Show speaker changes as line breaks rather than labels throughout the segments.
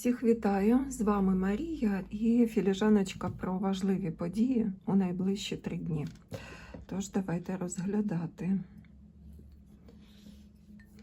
Всіх вітаю! З вами Марія і філіжаночка про важливі події у найближчі три дні. Тож, давайте розглядати,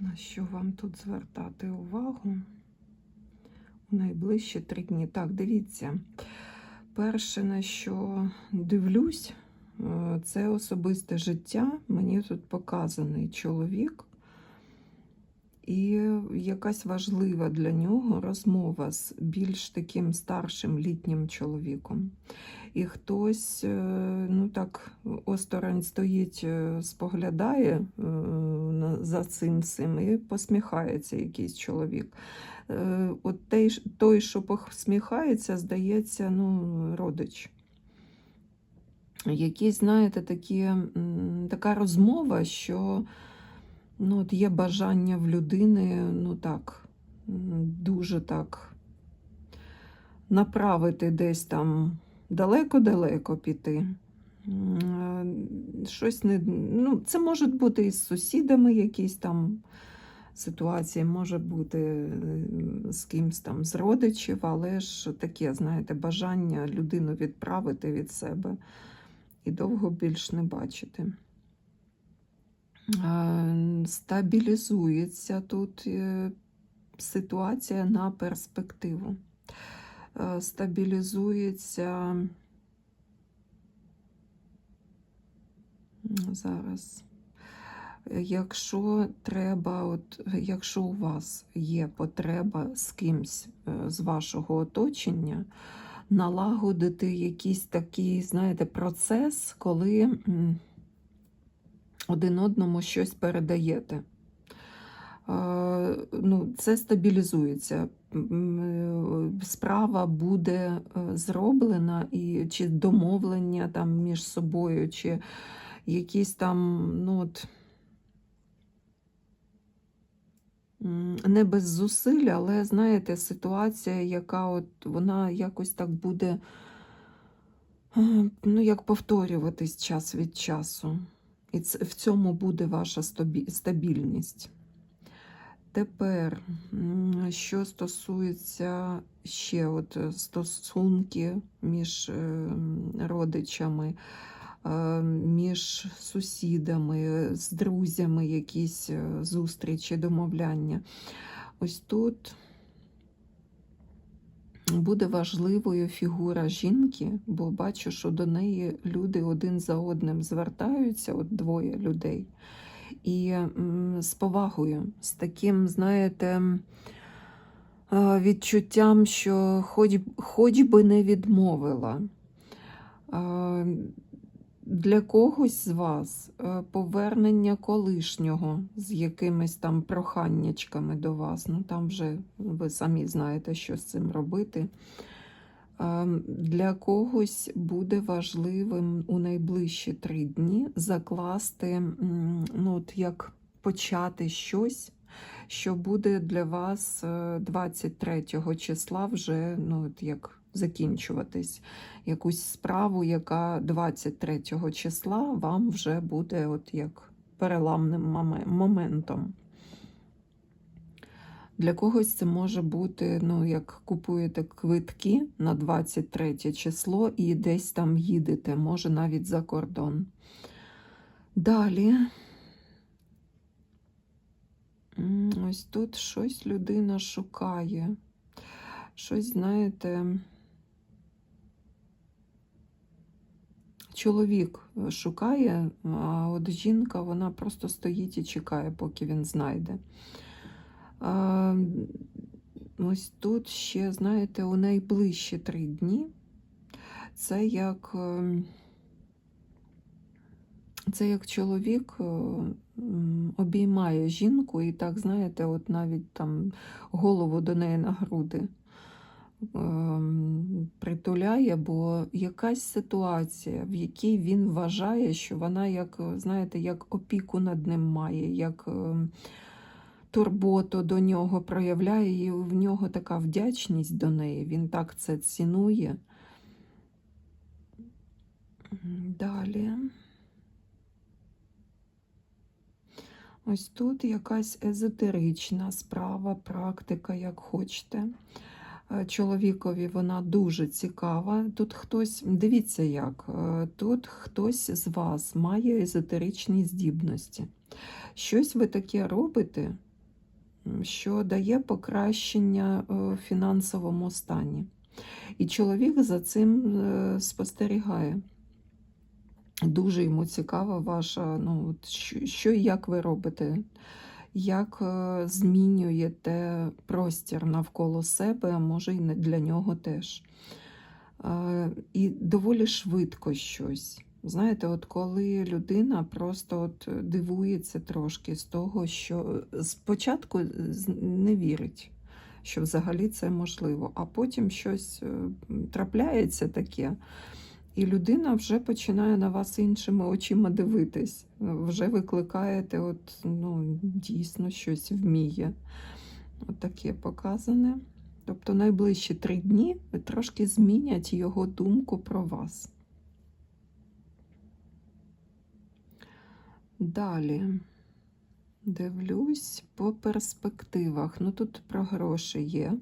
на що вам тут звертати увагу у найближчі три дні. Так, дивіться, перше, на що дивлюсь, е, це особисте життя. Мені тут показаний чоловік. І якась важлива для нього розмова з більш таким старшим літнім чоловіком. І хтось, е, ну так, осторонь стоїть, е, споглядає е, за цим всім і посміхається якийсь чоловік. От той, той, що посміхається, здається, ну, родич. Якісь, знаєте, такі, така розмова, що Ну, от є бажання в людини, ну так, дуже так направити десь там далеко-далеко піти. Щось не, ну, це може бути із сусідами якісь там ситуації, може бути е, з кимсь там з родичів, але ж таке, знаєте, бажання людину відправити від себе і довго більш не бачити. Стабілізується тут е, ситуація на перспективу. Е, Стабілізується зараз. Якщо треба, от, якщо у вас є потреба з кимсь е, з вашого оточення, налагодити якийсь такий, знаєте, процес, коли. Один одному щось передаєте. Е, Ну, це стабілізується. Е, Справа буде е, зроблена, і чи домовлення там між собою, чи якісь там, ну от. Не без зусиль, але знаєте, ситуація, яка от вона якось так буде, ну, як повторюватись час від часу. І в цьому буде ваша стабільність. Тепер, що стосується ще от е, стосунки між е, родичами, е, між сусідами, з друзями, якісь зустрічі, домовляння. Ось тут буде важливою фігура жінки, бо бачу, що до неї люди один за одним звертаються, от двоє людей, і з повагою, з таким, знаєте, відчуттям, що хоч, хоч би не відмовила. Е, Для когось з вас е, повернення колишнього з якимись там проханнячками до вас. Ну там вже ви самі знаєте, що з цим робити. Е, Для когось буде важливим у найближчі три дні закласти, ну, от як почати щось, що буде для вас е, 23 числа вже ну, от як закінчуватись. Якусь справу, яка 23 числа вам вже буде от як переламним моментом. Для когось це може бути, ну, як купуєте квитки на 23 число і десь там їдете, може навіть за кордон. Далі. Ось тут щось людина шукає. Щось, знаєте, чоловік е, шукає, а от жінка вона просто стоїть і чекає, поки він знайде. А, ось тут ще, знаєте, у найближчі три дні це як, е, це як чоловік е, обіймає жінку і так, знаєте, от навіть там голову до неї на груди притуляє, бо якась ситуація, в якій він вважає, що вона, як, знаєте, як опіку над ним має, як ем, турботу до нього проявляє, і в нього така вдячність до неї. Він так це цінує. Далі. Ось тут якась езотерична справа, практика, як хочете. Е, Чоловікові вона дуже цікава. Тут хтось, дивіться як, е, тут хтось з вас має езотеричні здібності. Щось ви таке робите, що дає покращення е, в фінансовому стані. І чоловік за цим спостерігає. Дуже йому цікава ваша, ну, що і як ви робите, як е, змінюєте простір навколо себе, а може і для нього теж. Е, І доволі швидко щось. Знаєте, от коли людина просто от дивується трошки з того, що спочатку не вірить, що взагалі це можливо, а потім щось е, трапляється таке, і людина вже починає на вас іншими очима дивитись. Вже викликаєте, от, ну, дійсно щось вміє. От таке показане. Тобто найближчі три дні трошки змінять його думку про вас. Далі дивлюсь по перспективах. Ну тут про гроші є.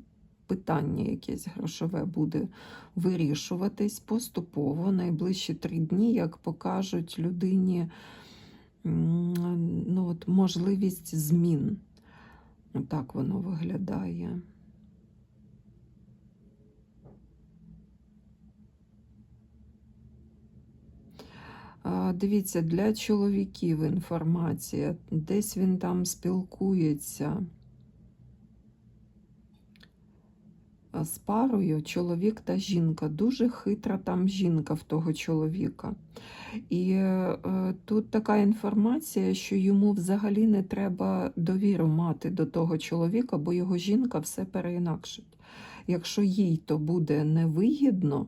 Питання якесь грошове буде вирішуватись поступово. Найближчі три дні, як покажуть людині ну, от, можливість змін. Так воно виглядає. Дивіться, для чоловіків інформація. Десь він там спілкується а, з парою чоловік та жінка. Дуже хитра там жінка в того чоловіка. І е, тут така інформація, що йому взагалі не треба довіру мати до того чоловіка, бо його жінка все переінакшить. Якщо їй то буде невигідно,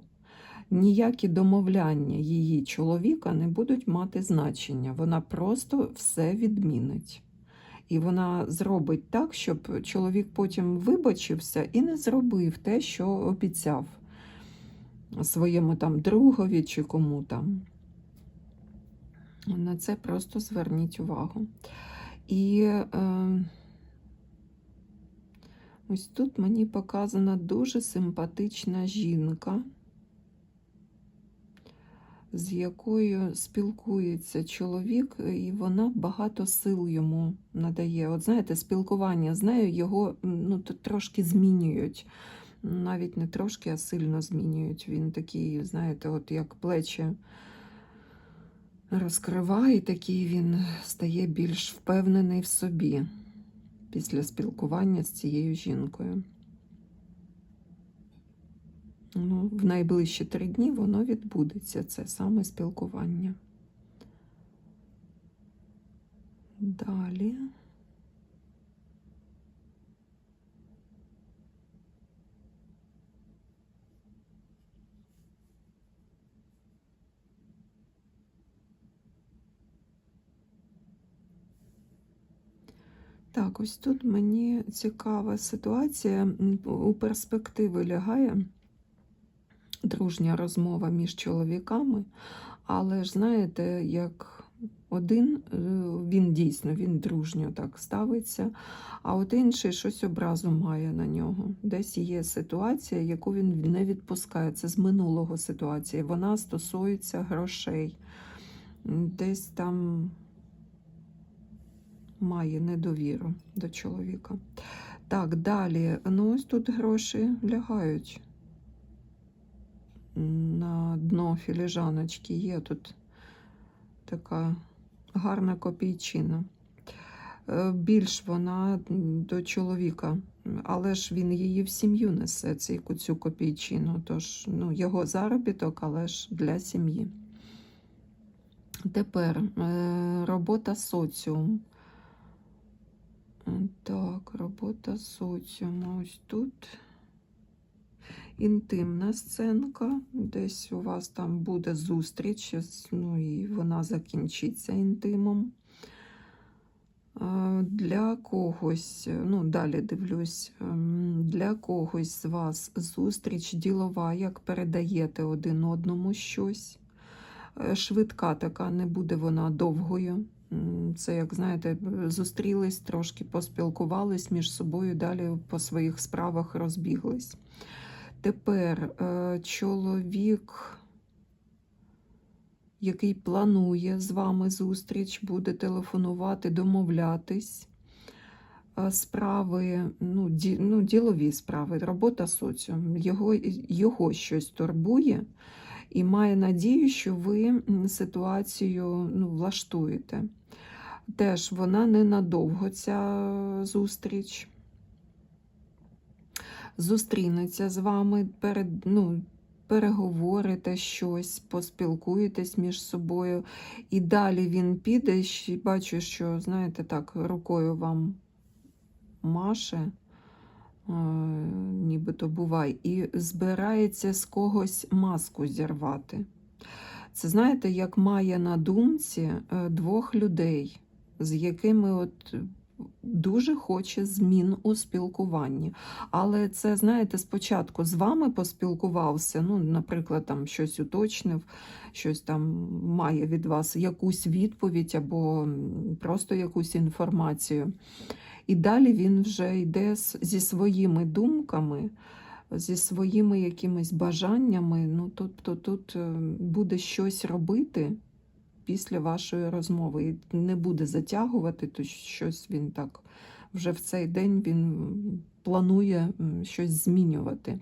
ніякі домовляння її чоловіка не будуть мати значення. Вона просто все відмінить. І вона зробить так, щоб чоловік потім вибачився і не зробив те, що обіцяв своєму там другові чи кому там. На це просто зверніть увагу. І е, ось тут мені показана дуже симпатична жінка, з якою спілкується чоловік, і вона багато сил йому надає. От знаєте, спілкування з нею його ну, трошки змінюють. Навіть не трошки, а сильно змінюють. Він такий, знаєте, от як плечі розкриває, такий він стає більш впевнений в собі після спілкування з цією жінкою. Ну, в найближчі три дні воно відбудеться, це саме спілкування. Далі. Так, ось тут мені цікава ситуація. У перспективи лягає дружня розмова між чоловіками, але ж знаєте, як один, е, він дійсно він дружньо так ставиться, а от інший щось образу має на нього. Десь є ситуація, яку він не відпускає. Це з минулого ситуації. Вона стосується грошей. Десь там має недовіру до чоловіка. Так, далі. Ну, ось тут гроші лягають на дно філіжаночки. Є тут така гарна копійчина. Е, Більш вона до чоловіка, але ж він її в сім'ю несе, цю, цю копійчину. Тож ну, його заробіток, але ж для сім'ї. Тепер е, робота соціум. Е, Так, робота соціуму. Ось тут інтимна сценка. Десь у вас там буде зустріч, ну і вона закінчиться інтимом. Для когось, ну далі дивлюсь, ем, для когось з вас зустріч ділова, як передаєте один одному щось. Е, Швидка така, не буде вона довгою. Це, як знаєте, зустрілись трошки, поспілкувались між собою, далі по своїх справах розбіглись. Тепер е, чоловік, який планує з вами зустріч, буде телефонувати, домовлятись. Е, Справи, ну, ді, ну, ділові справи, робота соціум. Його, його щось турбує і має надію, що ви ситуацію ну, влаштуєте. Теж вона ненадовго ця зустріч. Зустрінеться з вами, перед, ну, переговорите щось, поспілкуєтесь між собою, і далі він піде. ще Бачу, що, знаєте, так, рукою вам маше, е, нібито бувай, і збирається з когось маску зірвати. Це знаєте, як має на думці е, двох людей, з якими от дуже хоче змін у спілкуванні. Але це, знаєте, спочатку з вами поспілкувався, ну, наприклад, там щось уточнив, щось там має від вас якусь відповідь або просто якусь інформацію. І далі він вже йде зі своїми думками, зі своїми якимись бажаннями. Ну, тобто тут е, буде щось робити після вашої розмови. І не буде затягувати, то щось він так вже в цей день він планує щось змінювати.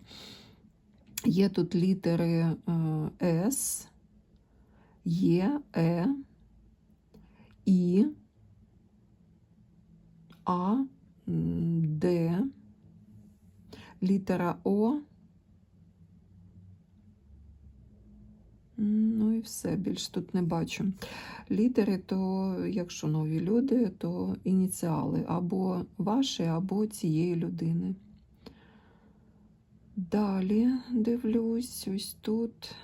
Є тут літери е, С, Є, Е, І, А, Д, літера О. Ну і все, більш тут не бачу. Літери, то, якщо нові люди, то ініціали або ваші, або цієї людини. Далі дивлюсь, ось тут.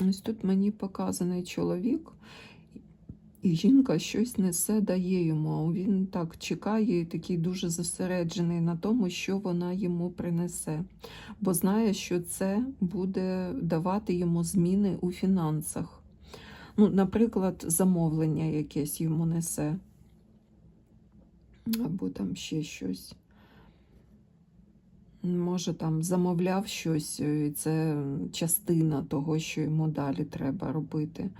Ось тут мені показаний чоловік, і жінка щось несе, дає йому. а Він так чекає і такий дуже зосереджений на тому, що вона йому принесе. Бо знає, що це буде давати йому зміни у фінансах. Ну, наприклад, замовлення якесь йому несе. Або там ще щось. Може, там замовляв щось, і це частина того, що йому далі треба робити.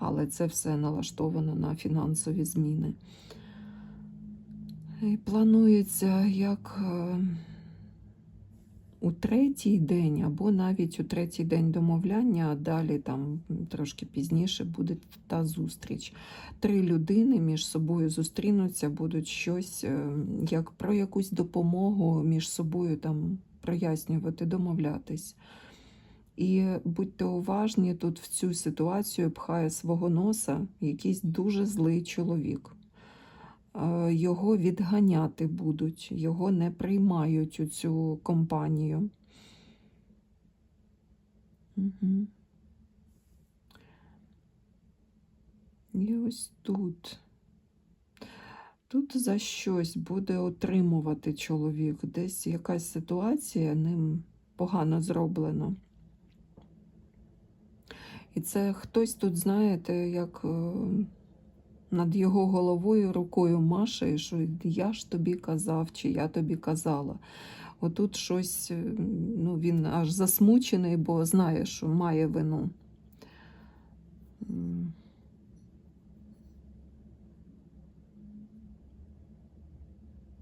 Але це все налаштовано на фінансові зміни. І планується як е, у третій день, або навіть у третій день домовляння, а далі там трошки пізніше буде та зустріч. Три людини між собою зустрінуться, будуть щось е, як про якусь допомогу між собою там прояснювати, домовлятись. І будьте уважні, тут в цю ситуацію пхає свого носа якийсь дуже злий чоловік. Е, Його відганяти будуть, його не приймають у цю компанію. Угу. І ось тут. Тут за щось буде отримувати чоловік. Десь якась ситуація ним погано зроблена. І це хтось тут, знаєте, як е, над його головою рукою маше, і що я ж тобі казав, чи я тобі казала. Отут щось, е, ну, він аж засмучений, бо знає, що має вину.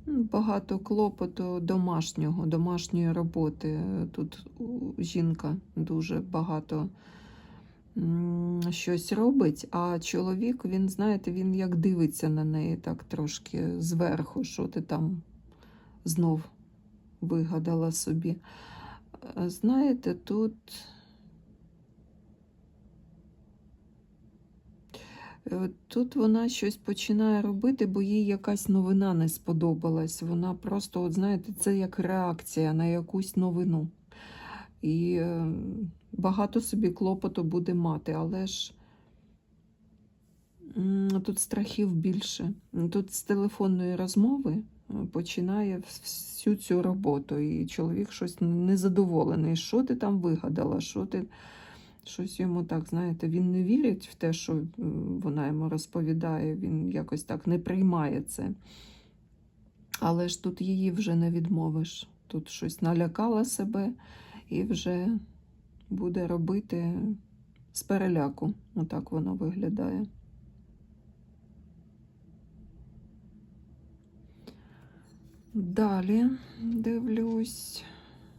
Ну, Багато клопоту домашнього, домашньої роботи. Тут жінка дуже багато щось робить, а чоловік, він, знаєте, він як дивиться на неї так трошки зверху, що ти там знов вигадала собі. Е, Знаєте, тут. Е, Тут вона щось починає робити, бо їй якась новина не сподобалась. Вона просто, от знаєте, це як реакція на якусь новину. І е, багато собі клопоту буде мати, але ж тут страхів більше. Тут з телефонної розмови починає всю цю роботу. І чоловік щось незадоволений. Що ти там вигадала? Що ти щось йому так, знаєте, він не вірить в те, що вона йому розповідає, він якось так не приймає це. Але ж тут її вже не відмовиш. Тут щось налякала себе і вже буде робити з переляку. Отак воно виглядає. Далі дивлюсь.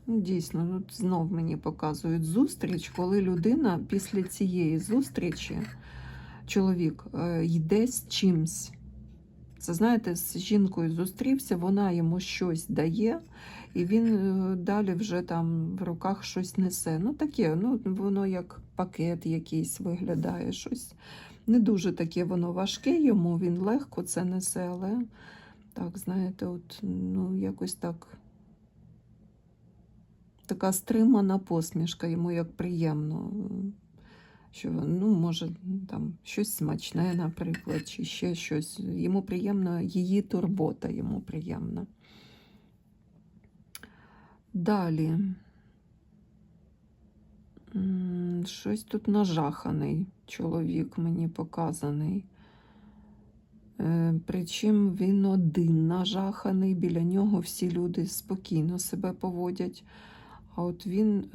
Дійсно, тут знов мені показують зустріч, коли людина після цієї зустрічі, чоловік, е, йде з чимсь. Це знаєте, з жінкою зустрівся, вона йому щось дає, і він е, далі вже там в руках щось несе. Ну, таке, ну, воно як пакет якийсь виглядає, щось не дуже таке воно важке йому, він легко це несе, але так, знаєте, от, ну, якось так. Така стримана посмішка, йому як приємно. Що, ну, може, там щось смачне, наприклад, чи ще щось. Йому приємно, її турбота йому приємна. Далі. Щось тут нажаханий чоловік мені показаний. Е, Причому він один нажаханий, біля нього всі люди спокійно себе поводять. А от він.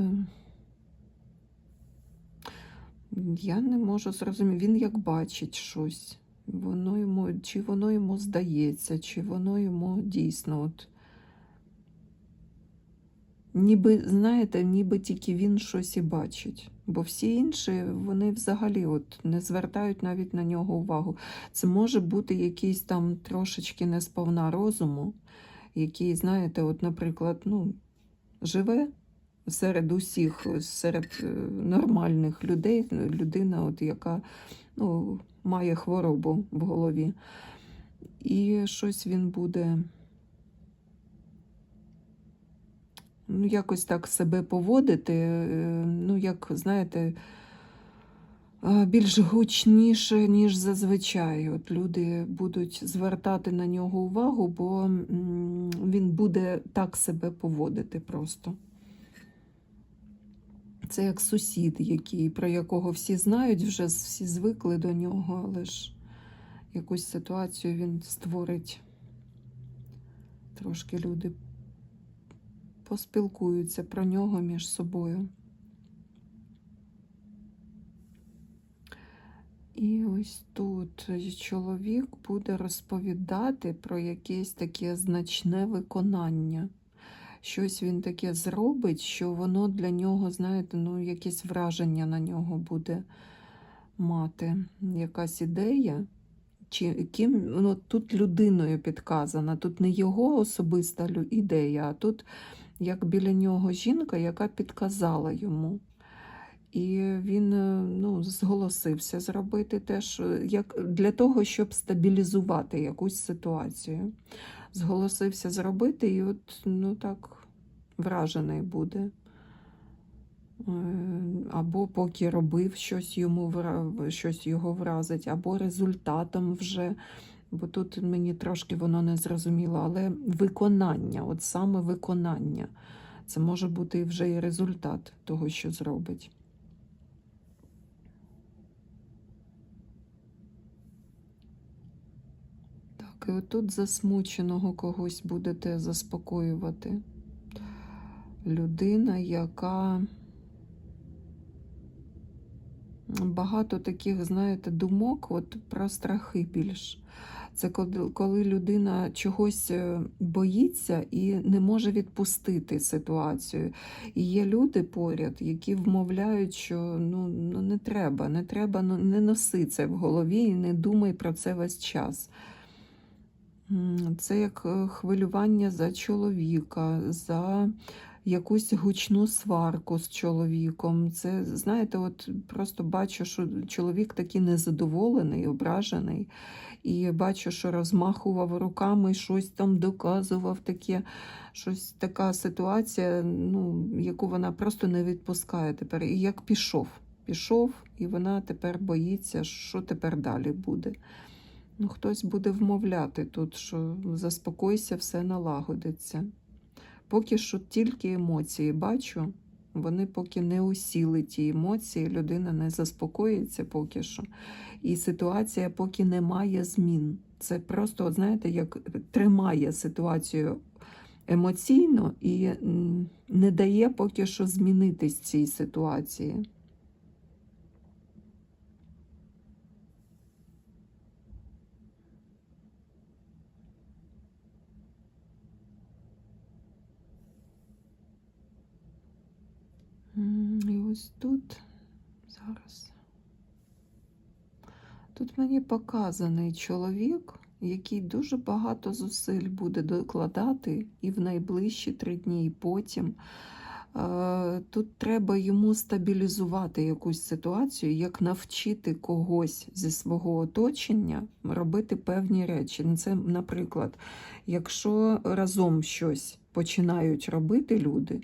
Я не можу зрозуміти, він як бачить щось. Воно йому, чи воно йому здається, чи воно йому дійсно. От, ніби, знаєте, ніби тільки він щось і бачить. Бо всі інші, вони взагалі от не звертають навіть на нього увагу. Це може бути якийсь там трошечки несповна розуму, який, знаєте, от, наприклад, ну, живе серед усіх, серед е, нормальних людей, людина, от, яка ну, має хворобу в голові. І щось він буде ну, якось так себе поводити, е, ну, як, знаєте, е, більш гучніше, ніж зазвичай. От люди будуть звертати на нього увагу, бо він буде так себе поводити просто. Це як сусід, який, про якого всі знають, вже всі звикли до нього, але ж якусь ситуацію він створить. Трошки люди поспілкуються про нього між собою. І ось тут чоловік буде розповідати про якесь таке значне виконання. Щось він таке зробить, що воно для нього, знаєте, ну, якесь враження на нього буде мати. Якась ідея. Чи ким ну, тут людиною підказана, тут не його особиста ідея, а тут як біля нього жінка, яка підказала йому. І він е, ну, зголосився зробити теж як для того, щоб стабілізувати якусь ситуацію. Зголосився зробити, і от ну так вражений буде. Е, Або поки робив щось йому щось його вразить, або результатом вже. Бо тут мені трошки воно не зрозуміло, але виконання, от саме виконання, це може бути вже і результат того, що зробить. Так, і отут засмученого когось будете заспокоювати. Людина, яка багато таких, знаєте, думок от про страхи більш. Це коли- людина чогось е, боїться і не може відпустити ситуацію. І є люди поряд, які вмовляють, що ну, ну не треба, не треба, ну, не носи це в голові і не думай про це весь час. Це як е, хвилювання за чоловіка, за якусь гучну сварку з чоловіком. Це, знаєте, от просто бачу, що чоловік такий незадоволений, ображений, і бачу, що розмахував руками, щось там доказував, таке, щось така ситуація, ну, яку вона просто не відпускає тепер. І як пішов, пішов, і вона тепер боїться, що тепер далі буде. Ну, хтось буде вмовляти тут, що заспокойся, все налагодиться. Поки що тільки емоції бачу, вони поки не усіли ті емоції, людина не заспокоїться поки що. І ситуація поки не має змін. Це просто, от знаєте, як тримає ситуацію емоційно і не дає поки що змінитись цій ситуації. М, І ось тут зараз. Тут мені показаний чоловік, який дуже багато зусиль буде докладати і в найближчі три дні, і потім. Е, Тут треба йому стабілізувати якусь ситуацію, як навчити когось зі свого оточення робити певні речі. Ну, Це, наприклад, якщо разом щось починають робити люди,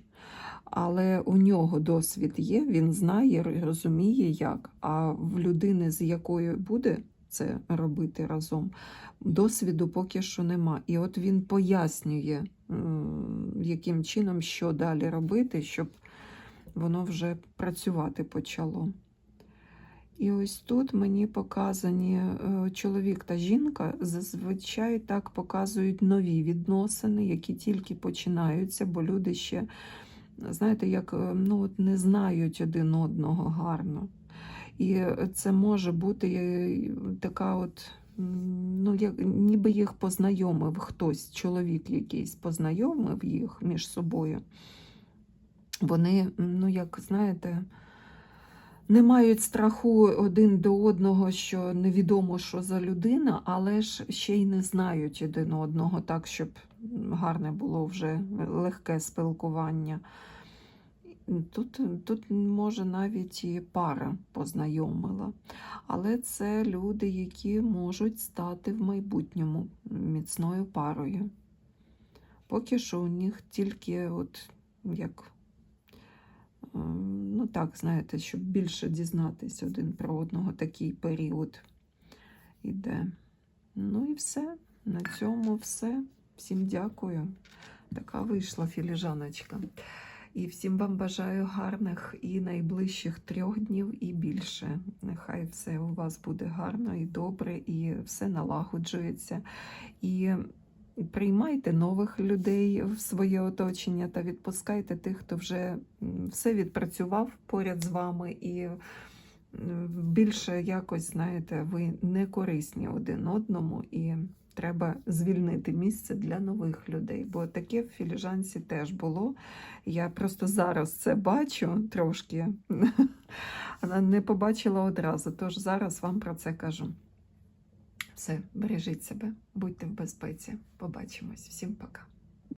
але у нього досвід є, він знає, р- розуміє як. А в людини, з якою буде це робити разом, досвіду поки що нема. І от він пояснює, яким чином, що далі робити, щоб воно вже працювати почало. І ось тут мені показані е, чоловік та жінка зазвичай так показують нові відносини, які тільки починаються, бо люди ще, знаєте, як е, ну, от не знають один одного гарно. І це може бути е, така от. Ну, як, ніби їх познайомив хтось, чоловік якийсь познайомив їх між собою. Вони, ну, як знаєте, не мають страху один до одного, що невідомо, що за людина, але ж ще й не знають один одного, так, щоб гарне було вже легке спілкування. Тут, тут може навіть і пара познайомила. Але це люди, які можуть стати в майбутньому міцною парою. Поки що у них тільки от як Ем, Ну так, знаєте, щоб більше дізнатися один про одного, такий період іде. Ну і все. На цьому все. Всім дякую. Така вийшла філіжаночка. І всім вам бажаю гарних і найближчих трьох днів і більше. Нехай все у вас буде гарно і добре, і все налагоджується. І приймайте нових людей в своє оточення та відпускайте тих, хто вже все відпрацював поряд з вами, і більше якось, знаєте, ви не корисні один одному, і треба звільнити місце для нових людей. Бо таке в філіжанці теж було. Я просто зараз це бачу трошки, не побачила одразу. Тож зараз вам про це кажу. Все, бережіть себе, будьте в безпеці. Побачимось. Всім пока.